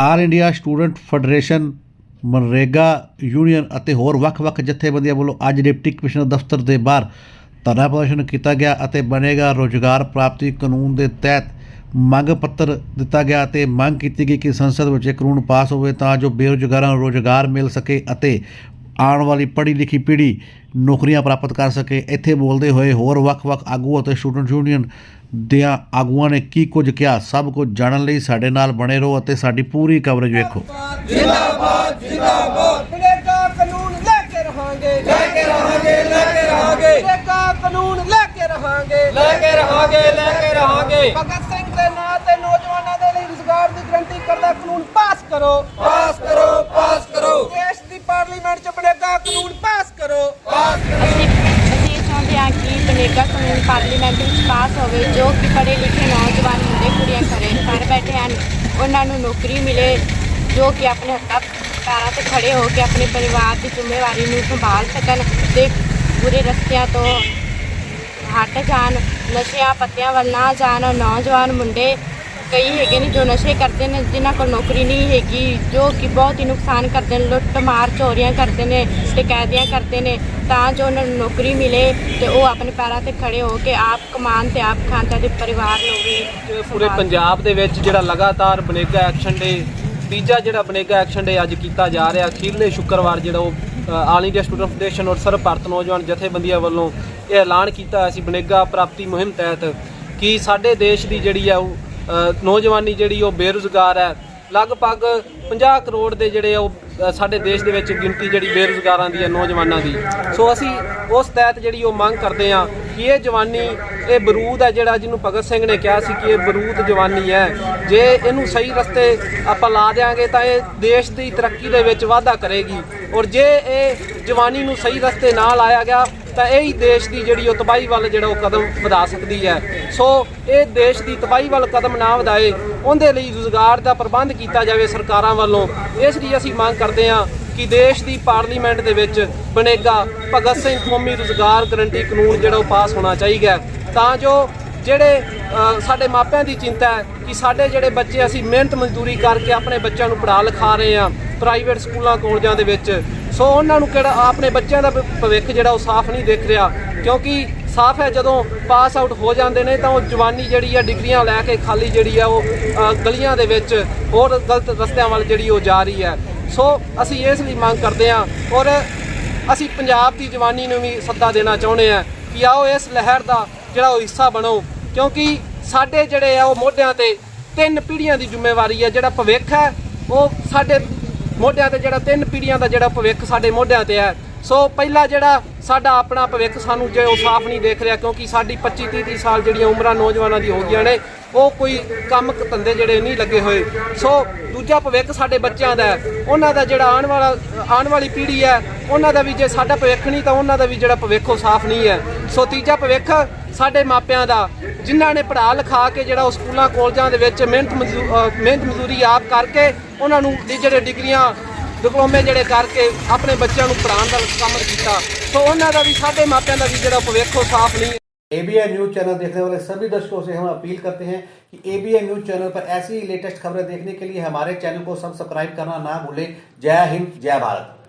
All India student federation, MNREGA union ਅਤੇ ਹੋਰ ਵੱਖ-ਵੱਖ ਜਥੇਬੰਦੀਆਂ ਵੱਲੋਂ ਅੱਜ ਡਿਪਟੀ ਕਮਿਸ਼ਨਰ ਦਫ਼ਤਰ ਦੇ ਬਾਹਰ ਧਰਨਾ ਪ੍ਰਦਰਸ਼ਨ ਕੀਤਾ ਗਿਆ ਅਤੇ ਬਣੇਗਾ ਰੋਜ਼ਗਾਰ ਪ੍ਰਾਪਤੀ ਕਾਨੂੰਨ ਦੇ ਤਹਿਤ ਮੰਗ ਪੱਤਰ ਦਿੱਤਾ ਗਿਆ ਅਤੇ ਮੰਗ ਕੀਤੀ ਗਈ ਕਿ ਸੰਸਦ ਵਿੱਚ ਇਹ ਕਾਨੂੰਨ ਪਾਸ ਹੋਵੇ ਤਾਂ ਜੋ ਬੇਰੁਜ਼ਗਾਰਾਂ ਨੂੰ ਰੋਜ਼ਗਾਰ ਮਿਲ ਸਕੇ ਅਤੇ ਆਉਣ ਵਾਲੀ ਪੜ੍ਹੀ ਲਿਖੀ ਪੀੜ੍ਹੀ ਨੌਕਰੀਆਂ ਪ੍ਰਾਪਤ ਕਰ ਸਕੇ। ਇੱਥੇ ਬੋਲਦੇ ਹੋਏ ਹੋਰ ਵੱਖ-ਵੱਖ ਆਗੂ ਅਤੇ ਸਟੂਡੈਂਟ ਯੂਨੀਅਨ ਦਿਆਂ ਆਗੂਆਂ ਨੇ ਕੀ ਕੁਝ ਕਿਹਾ? ਸਭ ਕੁਝ ਜਾਣਨ ਲਈ ਸਾਡੇ ਨਾਲ ਬਣੇ ਰਹੋ ਅਤੇ ਸਾਡੀ ਪੂਰੀ ਕਵਰੇਜ ਵੇਖੋ। ਜਿੰਦਾਬਾਦ ਜਿੰਦਾਬਾਦ। ਬਨੇਗਾ ਕਾਨੂੰਨ ਲੈ ਕੇ ਰਹਾਂਗੇ। ਲੈ ਕੇ ਰਹਾਂਗੇ ਲੈ ਕੇ ਰਹਾਂਗੇ। ਬਨੇਗਾ ਕਾਨੂੰਨ ਲੈ ਕੇ ਰਹਾਂਗੇ। ਲੈ ਕੇ ਰਹਾਂਗੇ ਲੈ ਕੇ ਰਹਾਂਗੇ। ਭਗਤ ਸਿੰਘ ਦੇ ਨਾਂ ਤੇ ਨੌਜਵਾਨਾਂ ਦੇ ਲਈ ਰੁਜ਼ਗਾਰ ਦੀ ਗਰੰਟੀ ਕਰਦਾ ਕਾਨੂੰਨ ਪਾਸ ਕਰੋ। ਪਾਸ ਕਰੋ ਪਾਸ ਕਰੋ। ਦੇਸ਼ ਦੀ ਪਾਰਲੀਮੈਂਟ ਚ ਬਨੇਗਾ ਕਾਨੂੰਨ ਪਾਸ ਕਰੋ। ਪਾਸ ਚਾਹੁੰਦੇ ਹਾਂ ਕਿ ਬਨੇਗਾ ਕਾਨੂੰਨ ਪਾਰਲੀਮੈਂਟ ਵਿੱਚ ਪਾਸ ਹੋਵੇ, ਜੋ ਕਿ ਪੜ੍ਹੇ ਲਿਖੇ ਨੌਜਵਾਨ ਮੁੰਡੇ ਕੁੜੀਆਂ ਘਰੇ ਘਰ ਬੈਠੇ ਹਨ, ਉਹਨਾਂ ਨੂੰ ਨੌਕਰੀ ਮਿਲੇ, ਜੋ ਕਿ ਆਪਣੇ ਹੱਥਾਂ ਪੈਰਾਂ ਤੇ ਖੜੇ ਹੋ ਕੇ ਆਪਣੇ ਪਰਿਵਾਰ ਦੀ ਜ਼ਿੰਮੇਵਾਰੀ ਨੂੰ ਸੰਭਾਲ ਸਕਣ ਤੇ ਬੁਰੇ ਰਸਤਿਆਂ ਤੋਂ ਹਟ ਜਾਣ, ਨਸ਼ਿਆਂ, ਪੱਤਿਆਂ ਵੱਲ ਨਾ ਜਾਣ, ਨੌਜਵਾਨ ਮੁੰਡੇ ਕਈ ਹੈਗੇ ਨੇ ਜੋ ਨਸ਼ੇ ਕਰਦੇ ਨੇ, ਜਿਨ੍ਹਾਂ ਕੋਲ ਨੌਕਰੀ ਨਹੀਂ ਹੈਗੀ, ਜੋ ਕਿ ਬਹੁਤ ਹੀ ਨੁਕਸਾਨ ਕਰਦੇ ਨੇ, ਲੁੱਟ ਮਾਰ ਚੋਰੀਆਂ ਕਰਦੇ ਨੇ, ਡਕੈਤੀਆਂ ਕਰਦੇ ਨੇ, ਤਾਂ ਜੋ ਉਹਨਾਂ ਨੂੰ ਨੌਕਰੀ ਮਿਲੇ ਤੇ ਉਹ ਆਪਣੇ ਪੈਰਾਂ ਤੇ ਖੜੇ ਹੋ ਕੇ ਆਪ ਕਮਾਉਣ ਤੇ ਆਪ ਖਾਣ ਤੇ ਪਰਿਵਾਰ ਨੂੰ ਵੀ ਪੂਰੇ ਪੰਜਾਬ ਦੇ ਵਿੱਚ ਜਿਹੜਾ ਲਗਾਤਾਰ ਬਨੇਗਾ ਐਕਸ਼ਨ ਡੇ, ਤੀਜਾ ਜਿਹੜਾ ਬਨੇਗਾ ਐਕਸ਼ਨ ਡੇ ਅੱਜ ਕੀਤਾ ਜਾ ਰਿਹਾ। ਅਖੀਰਲੇ ਸ਼ੁੱਕਰਵਾਰ ਜਿਹੜਾ ਉਹ ਆਲ ਇੰਡੀਆ ਸਟੂਡੈਂਟ ਫੈਡਰੇਸ਼ਨ ਔਰ ਸਰਬ ਭਾਰਤ ਨੌਜਵਾਨ ਜਥੇਬੰਦੀਆਂ ਵੱਲੋਂ ਇਹ ਐਲਾਨ ਕੀਤਾ ਹੋਇਆ ਸੀ ਬਨੇਗਾ ਪ੍ਰਾਪਤੀ ਮੁਹਿੰਮ ਤਹਿਤ ਕਿ ਸਾਡੇ ਦੇਸ਼ ਦੀ ਜਿਹੜੀ ਆ ਉਹ ਨੌਜਵਾਨੀ ਜਿਹੜੀ ਉਹ ਬੇਰੁਜ਼ਗਾਰ ਹੈ। ਲਗਭਗ 50 ਕਰੋੜ ਦੇ ਜਿਹੜੇ ਉਹ ਸਾਡੇ ਦੇਸ਼ ਦੇ ਵਿੱਚ ਗਿਣਤੀ ਜਿਹੜੀ ਬੇਰੁਜ਼ਗਾਰਾਂ ਦੀ ਹੈ ਨੌਜਵਾਨਾਂ ਦੀ। ਸੋ ਅਸੀਂ ਉਸ ਤਹਿਤ ਜਿਹੜੀ ਉਹ ਮੰਗ ਕਰਦੇ ਹਾਂ ਕਿ ਇਹ ਜਵਾਨੀ, ਇਹ ਬਰੂਦ ਹੈ ਜਿਹੜਾ ਜਿਹਨੂੰ ਭਗਤ ਸਿੰਘ ਨੇ ਕਿਹਾ ਸੀ ਕਿ ਇਹ ਬਰੂਦ ਜਵਾਨੀ ਹੈ। ਜੇ ਇਹਨੂੰ ਸਹੀ ਰਸਤੇ ਆਪਾਂ ਲਾ ਦੇਾਂਗੇ ਤਾਂ ਇਹ ਦੇਸ਼ ਦੀ ਤਰੱਕੀ ਦੇ ਵਿੱਚ ਵਾਧਾ ਕਰੇਗੀ। ਔਰ ਜੇ ਇਹ ਜਵਾਨੀ ਨੂੰ ਸਹੀ ਰਸਤੇ ਨਾ ਲਾਇਆ ਗਿਆ, ਤਾਂ ਇਹ ਹੀ ਦੇਸ਼ ਦੀ ਜਿਹੜੀ ਉਹ ਤਬਾਹੀ ਵੱਲ ਜਿਹੜਾ ਉਹ ਕਦਮ ਵਧਾ ਸਕਦੀ ਹੈ। ਸੋ ਇਹ ਦੇਸ਼ ਦੀ ਤਬਾਹੀ ਵੱਲ ਕਦਮ ਨਾ ਵਧਾਏ, ਉਹਦੇ ਲਈ ਰੁਜ਼ਗਾਰ ਦਾ ਪ੍ਰਬੰਧ ਕੀਤਾ ਜਾਵੇ ਸਰਕਾਰਾਂ ਵੱਲੋਂ। ਇਸ ਲਈ ਅਸੀਂ ਮੰਗ ਕਰਦੇ ਹਾਂ ਕਿ ਦੇਸ਼ ਦੀ ਪਾਰਲੀਮੈਂਟ ਦੇ ਵਿੱਚ ਬਣੇਗਾ ਭਗਤ ਸਿੰਘ ਕੌਮੀ ਰੁਜ਼ਗਾਰ ਗਰੰਟੀ ਕਾਨੂੰਨ ਜਿਹੜਾ ਉਹ ਪਾਸ ਹੋਣਾ ਚਾਹੀਦਾ ਤਾਂ ਜੋ ਜਿਹੜੇ ਸਾਡੇ ਮਾਪਿਆਂ ਦੀ ਚਿੰਤਾ ਹੈ ਕਿ ਸਾਡੇ ਜਿਹੜੇ ਬੱਚੇ ਅਸੀਂ ਮਿਹਨਤ ਮਜ਼ਦੂਰੀ ਕਰਕੇ ਆਪਣੇ ਬੱਚਿਆਂ ਨੂੰ ਪੜ੍ਹਾ ਲਿਖਾ ਰਹੇ ਆ ਪ੍ਰਾਈਵੇਟ ਸਕੂਲਾਂ, ਕਾਲਜਾਂ ਦੇ ਵਿੱਚ। ਸੋ ਉਹਨਾਂ ਨੂੰ ਕਿਹੜਾ, ਆਪਣੇ ਬੱਚਿਆਂ ਦਾ ਭਵਿੱਖ ਜਿਹੜਾ ਉਹ ਸਾਫ਼ ਨਹੀਂ ਦਿਖ ਰਿਹਾ। ਕਿਉਂਕਿ ਸਾਫ਼ ਹੈ ਜਦੋਂ ਪਾਸ ਆਊਟ ਹੋ ਜਾਂਦੇ ਨੇ, ਤਾਂ ਉਹ ਜਵਾਨੀ ਜਿਹੜੀ ਆ, ਡਿਗਰੀਆਂ ਲੈ ਕੇ ਖਾਲੀ ਜਿਹੜੀ ਆ, ਉਹ ਗਲੀਆਂ ਦੇ ਵਿੱਚ ਹੋਰ ਗਲਤ ਰਸਤਿਆਂ ਵੱਲ ਜਿਹੜੀ ਉਹ ਜਾ ਰਹੀ ਹੈ। ਸੋ ਅਸੀਂ ਇਸ ਲਈ ਮੰਗ ਕਰਦੇ ਹਾਂ ਔਰ ਅਸੀਂ ਪੰਜਾਬ ਦੀ ਜਵਾਨੀ ਨੂੰ ਵੀ ਸੱਦਾ ਦੇਣਾ ਚਾਹੁੰਦੇ ਹਾਂ ਕਿ ਆਓ ਇਸ ਲਹਿਰ ਦਾ ਜਿਹੜਾ ਉਹ ਹਿੱਸਾ ਬਣੋ, ਕਿਉਂਕਿ ਸਾਡੇ ਜਿਹੜੇ ਆ ਉਹ ਮੋਢਿਆਂ ਤੇ ਤਿੰਨ ਪੀੜ੍ਹੀਆਂ ਦੀ ਜ਼ਿੰਮੇਵਾਰੀ ਹੈ ਜਿਹੜਾ ਭਵਿੱਖ ਹੈ, ਉਹ ਸਾਡੇ ਮੋਢਿਆਂ ਤੇ ਜਿਹੜਾ ਤਿੰਨ ਪੀੜ੍ਹੀਆਂ ਦਾ ਜਿਹੜਾ ਭਵਿੱਖ ਸਾਡੇ ਮੋਢਿਆਂ ਤੇ ਹੈ। ਸੋ ਪਹਿਲਾ ਜਿਹੜਾ ਸਾਡਾ ਆਪਣਾ ਭਵਿੱਖ ਸਾਨੂੰ ਜੇ ਉਹ ਸਾਫ਼ ਨਹੀਂ ਦੇਖ ਰਿਹਾ ਕਿਉਂਕਿ ਸਾਡੀ 25 30 30 ਸਾਲ ਜਿਹੜੀਆਂ ਉਮਰਾਂ ਨੌਜਵਾਨਾਂ ਦੀ ਹੋ ਗਈਆਂ ਨੇ, ਉਹ ਕੋਈ ਕੰਮ ਧੰਦੇ ਜਿਹੜੇ ਨਹੀਂ ਲੱਗੇ ਹੋਏ। ਸੋ ਦੂਜਾ ਭਵਿੱਖ ਸਾਡੇ ਬੱਚਿਆਂ ਦਾ ਉਹਨਾਂ ਦਾ ਜਿਹੜਾ ਆਉਣ ਵਾਲਾ, ਆਉਣ ਵਾਲੀ ਪੀੜ੍ਹੀ ਹੈ, ਉਹਨਾਂ ਦਾ ਵੀ ਜੇ ਸਾਡਾ ਭਵਿੱਖ ਨਹੀਂ ਤਾਂ ਉਹਨਾਂ ਦਾ ਵੀ ਜਿਹੜਾ ਭਵਿੱਖ ਉਹ ਸਾਫ਼ ਨਹੀਂ ਹੈ। ਸੋ ਤੀਜਾ ਭਵਿੱਖ ਸਾਡੇ ਮਾਪਿਆਂ ਦਾ, ਜਿਨ੍ਹਾਂ ਨੇ ਪੜ੍ਹਾ ਲਿਖਾ ਕੇ ਜਿਹੜਾ ਉਹ ਸਕੂਲਾਂ, ਕਾਲਜਾਂ ਦੇ ਵਿੱਚ ਮਿਹਨਤ ਮਜ਼ਦੂ- ਮਿਹਨਤ ਮਜ਼ਦੂਰੀ ਆਪ ਕਰਕੇ ਉਹਨਾਂ ਨੂੰ ਦੀ ਜਿਹੜੇ ਡਿਗਰੀਆਂ ਡਿਪਲੋਮੇ ਜਿਹੜੇ ਕਰਕੇ ਆਪਣੇ ਬੱਚਿਆਂ ਨੂੰ ਪੜ੍ਹਾਉਣ ਦਾ ਕੰਮ ਕੀਤਾ ਸੋ ਉਹਨਾਂ ਦਾ ਵੀ ਸਾਡੇ ਮਾਪਿਆਂ ਦਾ ਵੀ ਜਿਹੜਾ ਭਵਿੱਖ ਉਹ ਸਾਫ਼ ਨਹੀਂ ਹੈ एबीएन न्यूज चैनल देखने वाले सभी दर्शकों से हम अपील करते हैं कि एबीएन न्यूज चैनल पर ऐसी ही लेटेस्ट खबरें देखने के लिए हमारे चैनल को सब्सक्राइब करना ना भूलें जय हिंद जय भारत